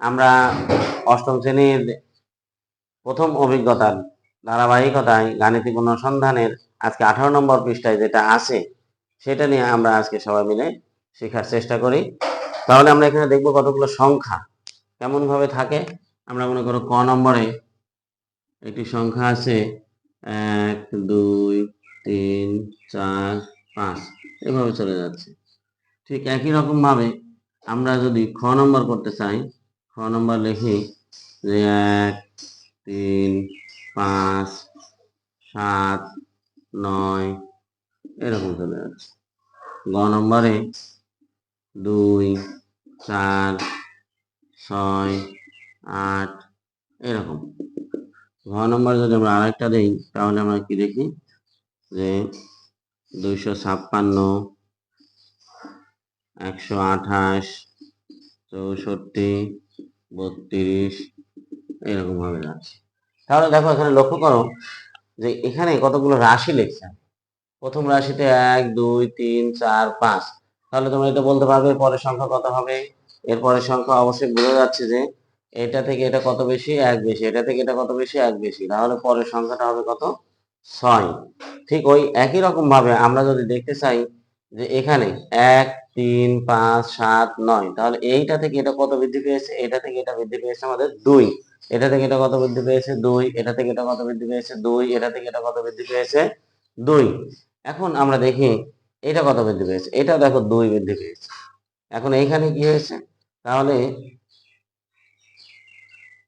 আমরা অষ্টম শ্রেণির প্রথম অভিজ্ঞতার ধারাবাহিকতায় গাণিতিক অনুসন্ধানের আজকে আঠারো নম্বর পৃষ্ঠায় যেটা আছে, সেটা নিয়ে আমরা আজকে সবাই মিলে শেখার চেষ্টা করি। তাহলে আমরা এখানে দেখব কতগুলো সংখ্যা কেমন ভাবে থাকে? আমরা মনে করো ক নম্বরে একটি সংখ্যা আছে এক, দুই, তিন, চার, পাঁচ, এভাবে চলে যাচ্ছে। ঠিক একই রকম ভাবে আমরা যদি খ নম্বর করতে চাই, খ নম্বর লিখি যে এক, তিন, পাঁচ, সাত, নয়, এরকম চলে যাচ্ছে। গ নম্বরে দুই, চার, ছয়, আট, এরকম। ঘ নম্বর যদি আমরা আরেকটা দিই, তাহলে আমরা কি দেখি? যে দুইশো ছাপ্পান্ন একশো আঠাশ, চৌষট্টি, বত্রিশ, এরকম ভাবে যাচ্ছে। তাহলে দেখো এখানে লক্ষ্য করো যে এখানে কতগুলো রাশি লিখছে। প্রথম রাশিতে এক, দুই, তিন, চার, পাঁচ। তাহলে তোমরা এটা বলতে পারবে পরের সংখ্যা কত হবে। এর পরের সংখ্যা অবশ্যই বোঝা যাচ্ছে যে এটা থেকে এটা কত বেশি, এক বেশি। এটা থেকে এটা কত বেশি, এক বেশি। তাহলে পরের সংখ্যাটা হবে কত? ছয়। ঠিক ওই একই রকম ভাবে আমরা যদি দেখতে চাই যে এখানে এক, তিন, পাঁচ, সাত, নয়, তাহলে এইটা থেকে এটা কত বৃদ্ধি পেয়েছে? এটা থেকে এটা বৃদ্ধি পেয়েছে আমাদের দুই। এটা থেকে এটা কত বৃদ্ধি পেয়েছে? দুই। এটা থেকে এটা কত বৃদ্ধি পেয়েছে? দুই। এটা থেকে এটা কত বৃদ্ধি পেয়েছে? দুই। এখন আমরা দেখি এটা কত বৃদ্ধি পেয়েছে? এটা দেখো দুই বৃদ্ধি পেয়েছে। এখন এইখানে কি হয়েছে? তাহলে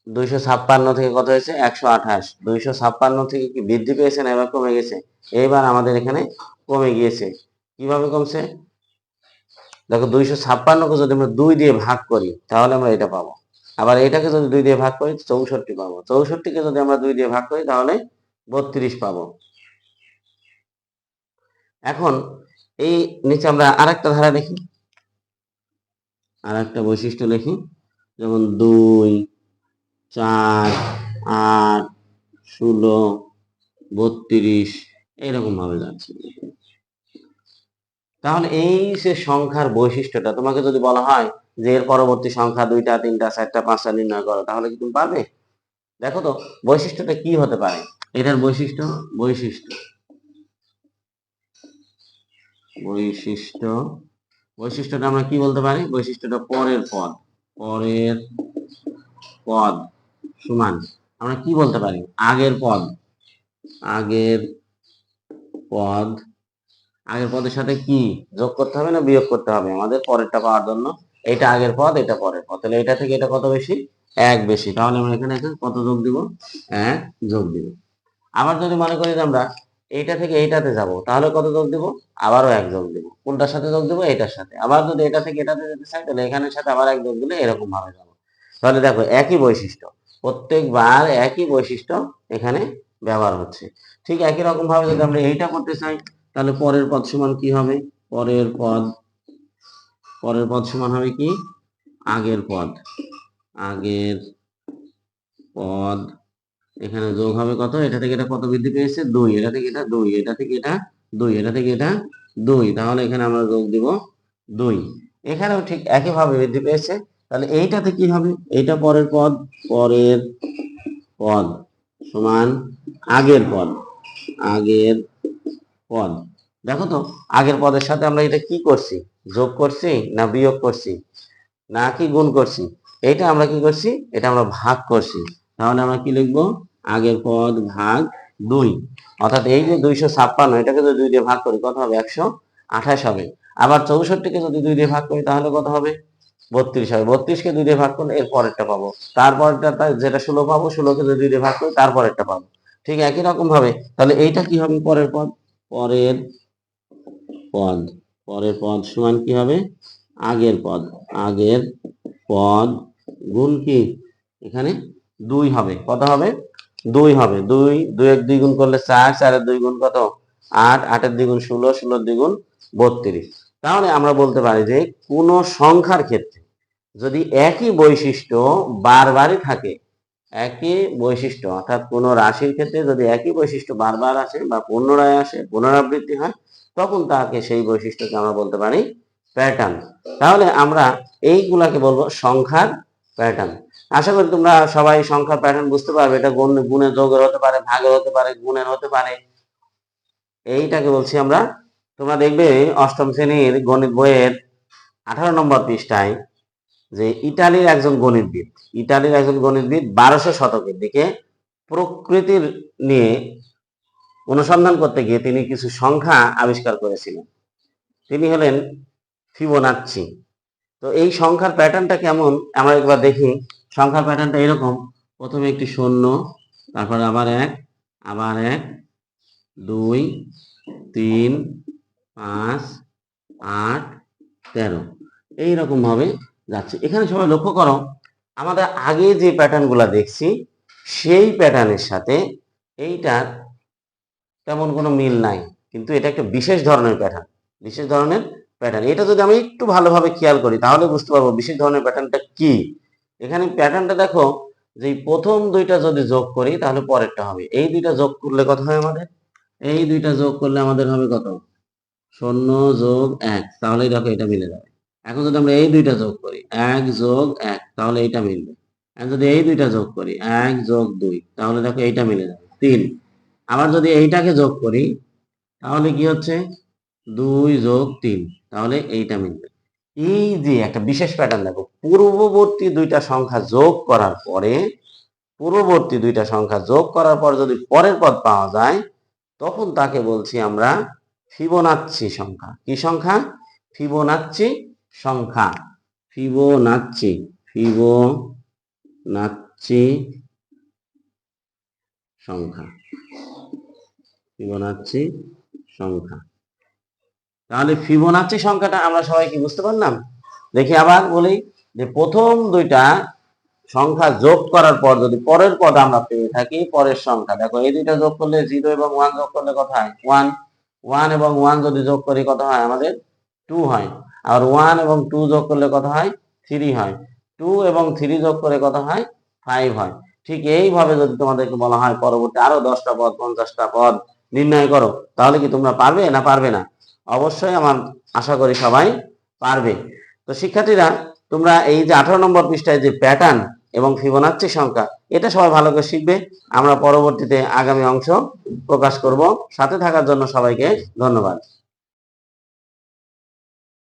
দুইশো ছাপ্পান্ন থেকে কত হয়েছে? একশো আঠাশ। দুইশো ছাপ্পান্ন থেকে কি বৃদ্ধি পেয়েছে না এবার কমে গেছে? এইবার আমাদের এখানে কমে গিয়েছে। কীভাবে কমছে? দেখো দুইশো ছাপ্পান্নকে যদি আমরা দুই দিয়ে ভাগ করি, তাহলে আমরা এটা পাবো। আবার এটাকে যদি দুই দিয়ে ভাগ করি, চৌষট্টি পাবো। চৌষট্টিকে যদি আমরা দুই দিয়ে ভাগ করি, তাহলে বত্রিশ পাবো। এখন এই নিচে আমরা আরেকটা ধারা দেখি। আর একটা বৈশিষ্ট্য লিখি যেমন দুই, চার, আট, ষোলো, বত্রিশ এইরকম ভাবে যাচ্ছে। তাহলে এই যে সংখ্যার বৈশিষ্ট্যটা, তোমাকে যদি বলা হয় যে এর পরবর্তী সংখ্যা দুইটা, তিনটা, চারটা, পাঁচটা নির্ণয় করো, তাহলে কি তুমি পারবে? দেখো তো, বৈশিষ্ট্যটা কি হতে পারে? এটার বৈশিষ্ট্য বৈশিষ্ট্য। বৈশিষ্ট্য, বৈশিষ্ট্যটা আমরা কি বলতে পারি? বৈশিষ্ট্যটা পরের পদ পরের পদ সমান। আমরা কি বলতে পারি? আগের পদ আগের পদ আগের পদের সাথে কি যোগ করতে হবে না বিয়োগ করতে হবে? আমাদের পরেরটা পাওয়ার জন্য এটা আগের পদ, এটা পরের পদ। তাহলে এটা থেকে এটা কত বেশি? এক বেশি। তাহলে আমরা এখানে কত যোগ দিব? এক যোগ দিব। আবার যদি মনে করি আমরা এইটা থেকে এইটাতে যাব, তাহলে কত যোগ দিব? আবারও এক যোগ দিব। কোনটার সাথে যোগ দিব? এটার সাথে। আবার যদি এটা থেকে এটাতে যেতে চাই, তাহলে এখানের সাথে আবার এক যোগ দিলে এরকম ভাবে যাব। তাহলে দেখো, একই বৈশিষ্ট্য। প্রত্যেকবার একই বৈশিষ্ট্য এখানে ব্যবহার হচ্ছে। ঠিক একই রকম ভাবে যদি আমরা এইটা করতে চাই তাহলে পরের পদ সমান কি হবে? পরের পদ পরের পদ সমান হবে কি? আগের পদ। আগের পদ, এখানে যোগ হবে কত? এটা থেকে এটা কত বৃদ্ধি পেয়েছে? দুই। এটা থেকে এটা দুই। এটা থেকে এটা দুই। এটা থেকে এটা দুই। তাহলে এখানে আমরা যোগ দিব দুই। এখানেও ঠিক একইভাবে বৃদ্ধি পেয়েছে। তাহলে এইটাতে কি হবে? এইটা পরের পদ পরের পদ সমান আগের পদ। আগের পদ দেখো তো, আগের পদের সাথে আমরা এটা কি করছি? যোগ করছি না বিয়োগ করছি? না কি গুণ করছি? এটা আমরা কি করছি? এটা আমরা ভাগ করছি। তাহলে আমরা কি লিখব? আগের পদ ভাগ দুই। অর্থাৎ এই যে দুইশো ছাপ্পান্ন, এটাকে যদি দুই দিয়ে ভাগ করি, কত হবে? একশো আঠাশ হবে। আবার চৌষট্টিকে যদি দুই দিয়ে ভাগ করি, তাহলে কত হবে? বত্রিশ হবে। বত্রিশকে দুই দিয়ে ভাগ করলে এর পরেরটা পাবো। তারপরটা যেটা ষোলো পাবো, ষোলোকে যদি দুই দিয়ে ভাগ করি তারপরেরটা পাবো। ঠিক একই রকম ভাবে তাহলে এইটা কি হবে পরের পদ? পরের পদ পরের পদ সমান কি হবে? আগের পদ। আগের পদ গুণ কি? এখানে দুই হবে। কত হবে? দুই হবে। দুই দুই এক দুই গুণ করলে চার চারের দুই গুণ কত? আট আটের দ্বিগুণ ষোলো ষোলোর দ্বিগুণ বত্রিশ। তাহলে আমরা বলতে পারি যে কোনো সংখ্যার ক্ষেত্রে যদি একই বৈশিষ্ট্য বারবারই থাকে একই বৈশিষ্ট্য, অর্থাৎ কোন রাশির ক্ষেত্রে যদি একই বৈশিষ্ট্য বারবার আসে বা পুনরায় আসে, পুনরাবৃত্তি হয়, তখন তাকে সেই বৈশিষ্ট্যকে আমরা বলতে পারি প্যাটার্ন তাহলে আমরা এইগুলাকে বলব সংখ্যার প্যাটার্ন আশা করি তোমরা সবাই সংখ্যার প্যাটার্ন বুঝতে পারবে, এটা গুণ, গুণের যোগের হতে পারে, ভাগের হতে পারে, গুণের হতে পারে। এইটাকে বলছি আমরা, তোমরা দেখবে অষ্টম শ্রেণির গণিত বইয়ের আঠারো নম্বর পৃষ্ঠায় যে ইটালির একজন গণিতবিদ ইটালির একজন গণিতবিদ বারোশো শতকের দিকে প্রকৃতির নিয়ে অনুসন্ধান করতে গিয়ে তিনি কিছু সংখ্যা আবিষ্কার করেছিলেন। তিনি হলেন ফিবোনাচ্ছি তো এই সংখ্যার প্যাটার্নটা কেমন? আমরা একবার দেখি। সংখ্যার প্যাটার্নটা এরকম। প্রথমে একটি শূন্য, তারপর আবার এক আবার এক, দুই, তিন, পাঁচ, আট, তেরো। এইরকম ভাবে যাচ্ছে। এখানে সবাই লক্ষ্য করো, আমাদের আগে যে প্যাটার্ন প্যাটার্নগুলো দেখছি, সেই প্যাটার্নের সাথে এইটার তেমন কোনো মিল নাই। কিন্তু এটা একটা বিশেষ ধরনের প্যাটার্ন বিশেষ ধরনের প্যাটার্ন এটা যদি আমি একটু ভালোভাবে খেয়াল করি, তাহলে বুঝতে পারব বিশেষ ধরনের প্যাটার্নটা কি। এখানে প্যাটার্নটা দেখো যে প্রথম দুইটা যদি যোগ করি, তাহলে পরেরটা হবে। এই দুইটা যোগ করলে কত হয় আমাদের? এই দুইটা যোগ করলে আমাদের হবে কত? শূন্য যোগ এক। তাহলে দেখো এটা মিলে যাবে। এখন যদি আমরা এই দুইটা যোগ করি, এক যোগ এক, তাহলে এইটা মিলবে। এখন যদি এই দুইটা যোগ করি, এক যোগ দুই, তাহলে দেখো এইটা মিলে যাবে। তিন। আবার যদি এইটাকে যোগ করি, তাহলে কি হচ্ছে? দুই যোগ তিন, তাহলে এইটা মিলবে। এই যে একটা বিশেষ প্যাটার্ন দেখো, পূর্ববর্তী দুইটা সংখ্যা যোগ করার পরে, পূর্ববর্তী দুইটা সংখ্যা যোগ করার পর যদি পরের পদ পাওয়া যায়, তখন তাকে বলছি আমরা ফিবোনাচ্ছি সংখ্যা। কি সংখ্যা? ফিবোনাচ্ছি সংখ্যা। ফিবোনাচ্ছি ফিবোনাচ্ছি সংখ্যা। ফিবোনাচ্ছি সংখ্যা। তাহলে ফিবোনাচ্ছি সংখ্যাটা আমরা সবাই কি বুঝতে পারলাম? দেখি আবার বলি যে প্রথম দুইটা সংখ্যা যোগ করার পর যদি পরের পদ আমরা পেয়ে থাকি, পরের সংখ্যা। দেখো এই দুইটা যোগ করলে জিরো এবং ওয়ান যোগ করলে কত হয়? ওয়ান। ওয়ান এবং ওয়ান যদি যোগ করি কত হয়? আমাদের টু হয়। আর ওয়ান এবং টু যোগ করলে কত হয়? থ্রি হয়। টু এবং থ্রি যোগ করে কত হয়? ফাইভ হয়। ঠিক এইভাবে যদি তোমাদেরকে বলা হয়, পরবর্তী আরও দশটা পদ, পঞ্চাশটা পদ নির্ণয় করো, তাহলে কি তোমরা পারবে না পারবে না? অবশ্যই আমার আশা করি সবাই পারবে। তো শিক্ষার্থীরা, তোমরা এই যে আঠারো নম্বর পৃষ্ঠায় যে প্যাটার্ন এবং ফিবোনাচ্ছি সংখ্যা, এটা সবাই ভালো করে শিখবে। আমরা পরবর্তীতে আগামী অংশ প্রকাশ করব। সাথে থাকার জন্য সবাইকে ধন্যবাদ।